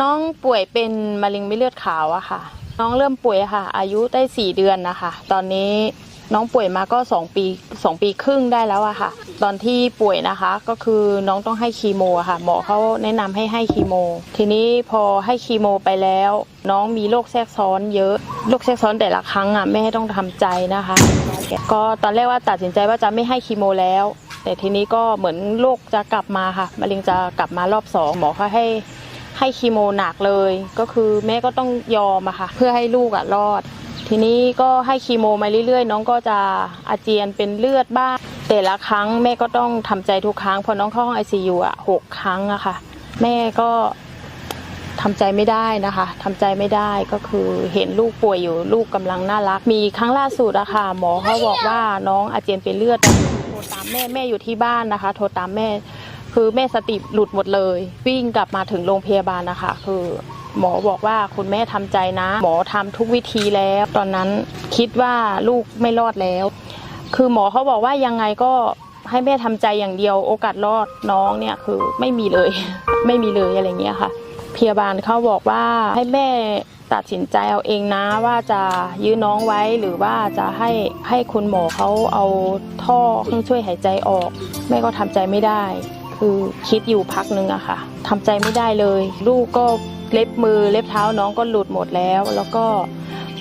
น้องป่วยเป็นมะเร็งไม่เลือดขาวอะค่ะ น้องเริ่มป่วยค่ะ อายุได้สี่เดือนนะคะ ตอนนี้น้องป่วยมาก็สองปีสองปีครึ่งได้แล้วอะค่ะ ตอนที่ป่วยนะคะก็คือน้องต้องให้คีโมอะค่ะ หมอเขาแนะนำให้ให้คีโม ทีนี้พอให้คีโมไปแล้ว น้องมีโรคแทรกซ้อนเยอะ โรคแทรกซ้อนแต่ละครั้งอะแม่ต้องทำใจนะคะ ก็ตอนแรกว่าตัดสินใจว่าจะไม่ให้คีโมแล้ว แต่ทีนี้ก็เหมือนโรคจะกลับมาค่ะมะเร็งจะกลับมารอบสองหมอเขาให้ ให้คีโมหนักเลย ก็คือแม่ก็ต้องยอมอะค่ะ เพื่อให้ลูกอะรอด ทีนี้ก็ให้คีโมมาเรื่อยๆ น้องก็จะอาเจียนเป็นเลือดบ้างแต่ละครั้งแม่ก็ต้องทำใจทุกครั้งพอน้องเข้าห้องไอซียูอะหกครั้งอะค่ะ แม่ก็ทำใจไม่ได้นะคะทำใจไม่ได้ก็คือเห็นลูกป่วยอยู่ลูกกำลังน่ารัก มีครั้งล่าสุดอะค่ะ หมอเขาบอกว่าน้องอาเจียนเป็นเลือดโทรตามแม่แม่อยู่ที่บ้านนะคะ โทรตามแม่ คือแม่สติหลุดหมดเลย วิ่งกลับมาถึงโรงพยาบาลนะคะ คือหมอบอกว่าคุณแม่ทำใจนะ หมอทำทุกวิธีแล้ว ตอนนั้นคิดว่าลูกไม่รอดแล้ว คือหมอเขาบอกว่ายังไงก็ให้แม่ทำใจอย่างเดียว โอกาสรอดน้องเนี่ยคือไม่มีเลย ไม่มีเลยอะไรเงี้ยค่ะ พยาบาลเขาบอกว่าให้แม่ตัดสินใจเอาเองนะว่าจะยื้อน้องไว้หรือว่าจะให้ให้คุณหมอเขาเอาท่อเครื่องช่วยหายใจออก แม่ก็ทำใจไม่ได้ คือคิดอยู่พักนึงอะค่ะทำใจไม่ได้เลย ลูกก็เล็บมือเล็บเท้าน้องก็หลุดหมดแล้ว แล้วก็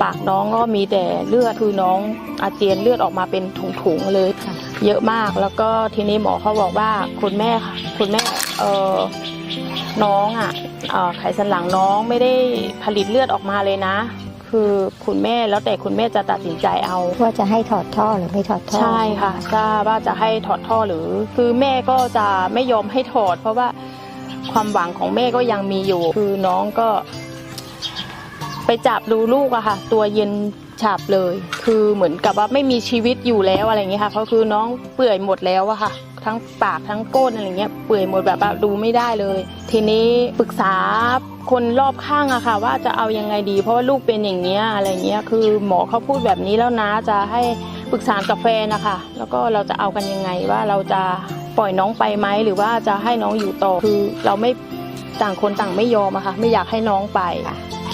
ปากน้องก็มีแต่เลือดคือน้องอาเจียนเลือดออกมาเป็นถุงๆเลยค่ะ เยอะมากแล้วก็ทีนี้หมอเขาบอกว่าคุณแม่ค่ะคุณแม่เออน้องอะไขสันหลังน้องไม่ได้ผลิตเลือดออกมาเลยนะ คือคุณแม่แล้วแต่คุณแม่จะตัดสินใจเอา ว่าจะให้ถอดท่อหรือไม่ถอดท่อใช่ค่ะทราบว่าจะให้ถอดท่อหรือ คือแม่ก็จะไม่ยอมให้ถอด เพราะว่าความหวังของแม่ก็ยังมีอยู่ คือน้องก็ ไปจับดูลูกอะค่ะ ตัวเย็นฉาบเลย คือเหมือนกับว่าไม่มีชีวิตอยู่แล้วอะไรอย่างเงี้ยค่ะเพราะคือน้องเปื่อยหมดแล้วอะค่ะ ทั้งปากทั้งก้นอะไรเงี้ยเปื่อยหมดแบบดูไม่ได้เลย ทีนี้ปรึกษาคนรอบข้างอะค่ะ ว่าจะเอายังไงดี เพราะว่าลูกเป็นอย่างเงี้ยอะไรเงี้ยคือหมอเขาพูดแบบนี้แล้วนะจะให้ปรึกษากับแฟนนะคะแล้วก็เราจะเอากันยังไงว่าเราจะปล่อยน้องไปไหมหรือว่าจะให้น้องอยู่ต่อคือเราไม่ต่างคนต่างไม่ยอมอะค่ะไม่อยากให้น้องไป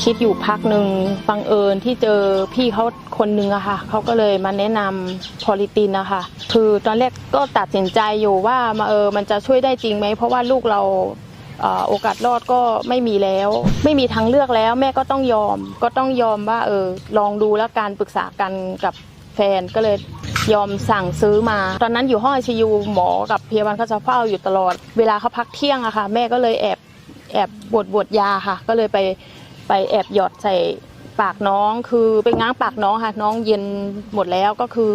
คิดอยู่พักหนึ่งบังเอิญที่เจอพี่เขาคนนึงอะค่ะเขาก็เลยมาแนะนำพอลิตินนะคะคือตอนแรกก็ตัดสินใจอยู่ว่ามาเออมันจะช่วยได้จริงไหมเพราะว่าลูกเราโอกาสรอดก็ไม่มีแล้ว ไม่มีทางเลือกแล้ว แม่ก็ต้องยอม ก็ต้องยอมว่าเออลองดูแล้วการปรึกษากันกับแฟนก็เลยยอมสั่งซื้อมา ตอนนั้นอยู่ห้องไอซียูหมอกับพยาบาลเขาจะเฝ้าอยู่ตลอด เวลาเขาพักเที่ยงอะค่ะ แม่ก็เลยแอบแอบบดบดยาค่ะ ก็เลยไป ไปแอบหยอดใส่ปากน้องคือไปง้างปากน้องค่ะ น้องเย็นหมดแล้วก็คือ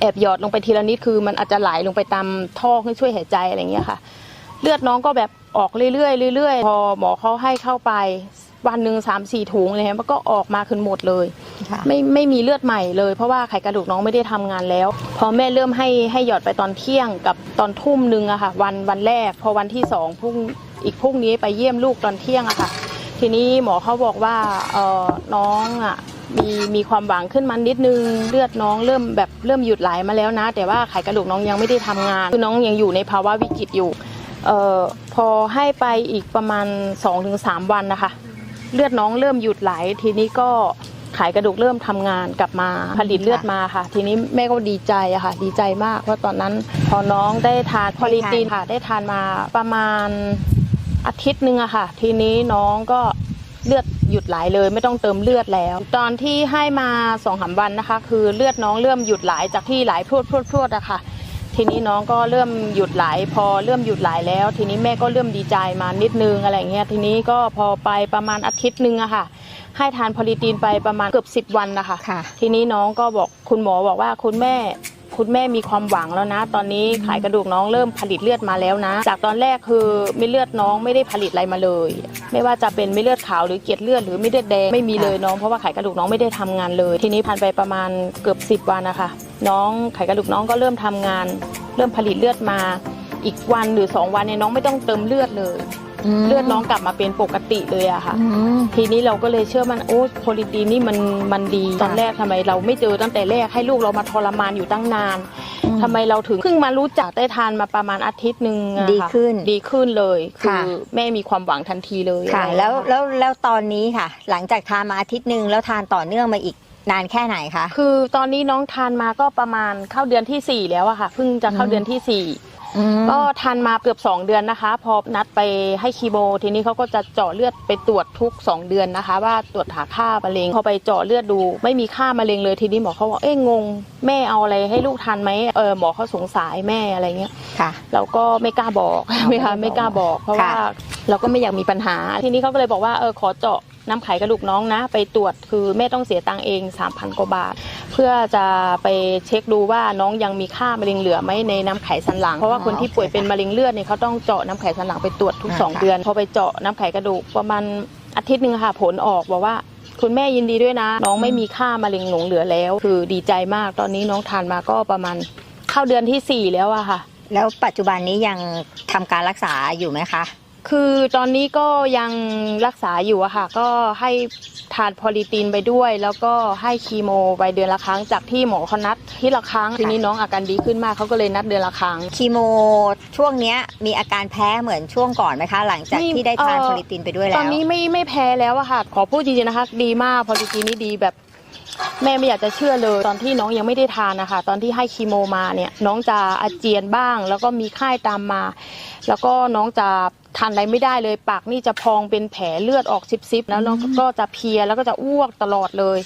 แอบหยอดลงไปทีละนิดคือ มันอาจจะไหลลงไปตามท่อให้ช่วยหายใจอะไรอย่างเงี้ยค่ะ เลือดน้องก็แบบออกเรื่อยๆเรื่อยๆพอหมอเขาให้เข้าไปวันหนึ่งสามสี่ถุงเลยมันก็ออกมาขึ้นหมดเลยค่ะไม่ไม่มีเลือดใหม่เลย เพราะว่าไขกระดูกน้องไม่ได้ทำงานแล้ว พอแม่เริ่มให้ให้หยอดไปตอนเที่ยงกับตอนทุ่มหนึงอะค่ะ วันวันแรก พอวันที่สองพรุ่งอีกพรุ่งนี้ไปเยี่ยมลูกตอนเที่ยงอะค่ะ ทีนี้หมอเขาบอกว่าเออน้องอะมีมีความหวังขึ้นมานิดนึง เลือดน้องเริ่มแบบเริ่มหยุดไหลมาแล้วนะ แต่ว่าไขกระดูกน้องยังไม่ได้ทำงาน คือน้องยังอยู่ในภาวะวิกฤตอยู่เออพอให้ไปอีกประมาณ 2-3 วันนะคะ เลือดน้องเริ่มหยุดไหล ทีนี้ก็ไขกระดูกเริ่มทำงานกลับมาผลิตเลือดมาค่ะ ทีนี้แม่ก็ดีใจอะค่ะ ดีใจมากเพราะตอนนั้นพอน้องได้ทานพอลิตินค่ะ ได้ทานมาประมาณ อาทิตย์หนึ่งอะค่ะ ทีนี้น้องก็เลือดหยุดไหลเลยไม่ต้องเติมเลือดแล้ว ตอนที่ให้มาสองสามวันนะคะ คือเลือดน้องเริ่มหยุดไหลจากที่ไหลพรวดพรวดพรวดอะค่ะ ทีนี้น้องก็เริ่มหยุดไหลพอเริ่มหยุดไหลแล้ว ทีนี้แม่ก็เริ่มดีใจมานิดนึงอะไรเงี้ยทีนี้ก็พอไปประมาณอาทิตย์หนึ่งอะค่ะ ให้ทานพอลิตีนไปประมาณเกือบสิบวันนะคะค่ะทีนี้น้องก็บอกคุณหมอบอกว่าคุณแม่ คุณแม่มีความหวังแล้วนะ ตอนนี้ขายกระดูกน้องเริ่มผลิตเลือดมาแล้วนะ จากตอนแรกคือเม็ดเลือดน้องไม่ได้ผลิตอะไรมาเลย ไม่ว่าจะเป็นเม็ดเลือดขาวหรือเกล็ดเลือดหรือเม็ดเลือดแดงไม่มีเลยน้องเพราะว่าไขกระดูกน้องไม่ได้ทำงานเลย ทีนี้ผ่านไปประมาณเกือบสิบวันนะคะ น้องไขกระดูกน้องก็เริ่มทำงาน เริ่มผลิตเลือดมา อีกวันหรือสองวันเนี่ยน้องไม่ต้องเติมเลือดเลย เลือดน้องกลับมาเป็นปกติเลยอะค่ะอืมทีนี้เราก็เลยเชื่อมันโอ้โพลิตีนนี่มันมันดีตอนแรกทำไมเราไม่เจอตั้งแต่แรกให้ลูกเรามาทรมานอยู่ตั้งนานทำไมเราถึงเพิ่งมารู้จักได้ทานมาประมาณอาทิตย์หนึ่งอะค่ะดีขึ้นดีขึ้นเลยคืค่ะอแม่มีความหวังทันทีเลยค่ะอะไรแล้วเงี้ยแล้วแล้วตอนนี้ค่ะ หลังจากทานมาอาทิตย์หนึ่งแล้วทานต่อเนื่องมาอีกนานแค่ไหนคะ คือตอนนี้น้องทานมาก็ประมาณเข้าเดือนที่สี่แล้วอะค่ะ เพิ่งจะเข้าอืมเดือนที่สี่ อืมก็ทานมาเกือบ 2 เดือนนะคะ พอนัดไปให้คีโม ทีนี้เขาก็จะเจาะเลือดไปตรวจทุก 2 เดือนนะคะ ว่าตรวจหาค่ามะเร็งพอไปเจาะเลือดดู ไม่มีค่ามะเร็งเลยทีนี้หมอเขาบอกเอ๊ะงง แม่เอาอะไรให้ลูกทานไหมเออหมอเขาสงสัยแม่อะไรเงี้ยค่ะ เราก็ไม่กล้าบอกอ๋อไม่ค่ะไม่ไม่กกล้าล้าบบออกกเพราะว่าค่ะ เราก็ไม่อยากมีปัญหา ทีนี้เขาก็เลยบอกว่าเออขอเจาะ น้ำไขกระดูกน้องนะ ไปตรวจคือแม่ต้องเสียตังค์เอง 3,000 กว่าบาท เพื่อจะไปเช็คดูว่าน้องยังมีค่ามะเร็งเหลือไหมในน้ำไขสันหลัง เพราะว่าคนที่ป่วยเป็นมะเร็งเลือดเนี่ยเขาต้องเจาะน้ำไขสันหลังไปตรวจทุก 2 เดือน พอไปเจาะน้ำไขกระดูกประมาณอาทิตย์หนึ่งค่ะผลออกบอกว่าคุณแม่ยินดีด้วยนะ น้องไม่มีค่ามะเร็งหลงเหลือแล้ว คือดีใจมากตอนนี้น้องทานมาก็ประมาณเข้าเดือนทีสี่4 แล้วอะค่ะ แล้วปัจจุบันนี้ยังทำการรักษาอยู่ไหมคะ คือตอนนี้ก็ยังรักษาอยู่อะค่ะ ก็ให้ทานพอลิตีนไปด้วย แล้วก็ให้คีโมไปเดือนละครั้งจากที่หมอเขานัดที่ละครั้งทีนี้น้องอาการดีขึ้นมากเขาก็เลยนัดเดือนละครั้งคีโมช่วงเนี้ยมีอาการแพ้เหมือนช่วงก่อนไหมคะ หลังจากไม่ที่ได้ทานเอ่อโพลิตินไปด้วยแล้วตอนนี้ไม่ไม่แพ้แล้วอะค่ะ ขอพูดจริงๆนะคะ ดีมากพอลิตีนนี่ดีแบบ แม่ไม่อยากจะเชื่อเลยตอนที่น้องยังไม่ได้ทานนะคะ ตอนที่ให้คีโมมาเนี่ยน้องจะอาเจียนบ้าง แล้วก็มีไข้ตามมา แล้วก็น้องจะทานอะไรไม่ได้เลย ปากนี่จะพองเป็นแผลเลือดออกซิบๆแล้วน้องก็จะเพลียแล้วก็จะอ้วกตลอดเลย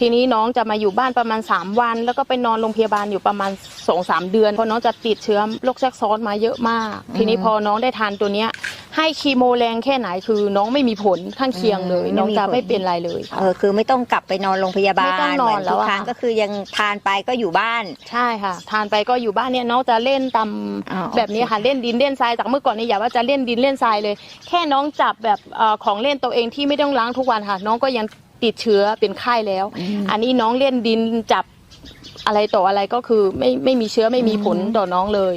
ทีนี้น้องจะมาอยู่บ้านประมาณ 3 วัน แล้วก็ไปนอนโรงพยาบาลอยู่ประมาณ2อสเดือนเพราะน้องจะติดเชื้อโรคแทรกซ้อนมาเยอะมาก ทีนี้พอน้องได้ทานตัวเนี้ย ให้คีโมแรงแค่ไหนคือน้องไม่มีผลข้างเคียงเลยอืมน้องจะไม่มีผลไม่เป็นไรเลยค่ะ เออคือไม่ต้องกลับไปนอนโรงพยาบาลไม่ต้องนอนเหมืแล้วทุกอะครั้งก็คือยังทานไปก็อยู่บ้าน ใช่ค่ะ ทานไปก็อยู่บ้านเนี่ยน้องจะเล่นตามอ๋อโอเคแบบนี้ค่ะเล่นดินเล่นทรายจากเมื่อก่อนนี่อย่าว่าจะเล่นดินเล่นทรายเลย แค่น้องจับแบบเอ่อของเล่นตัวเองที่ไม่ต้องล้างทุกวันค่ะ น้องก็ยังติดเชื้อเป็นไข้แล้ว อันนี้น้องเล่นดินจับอะไรต่ออะไรก็คือไม่ไม่มีเชื้อไม่มีผลต่อน้องเลย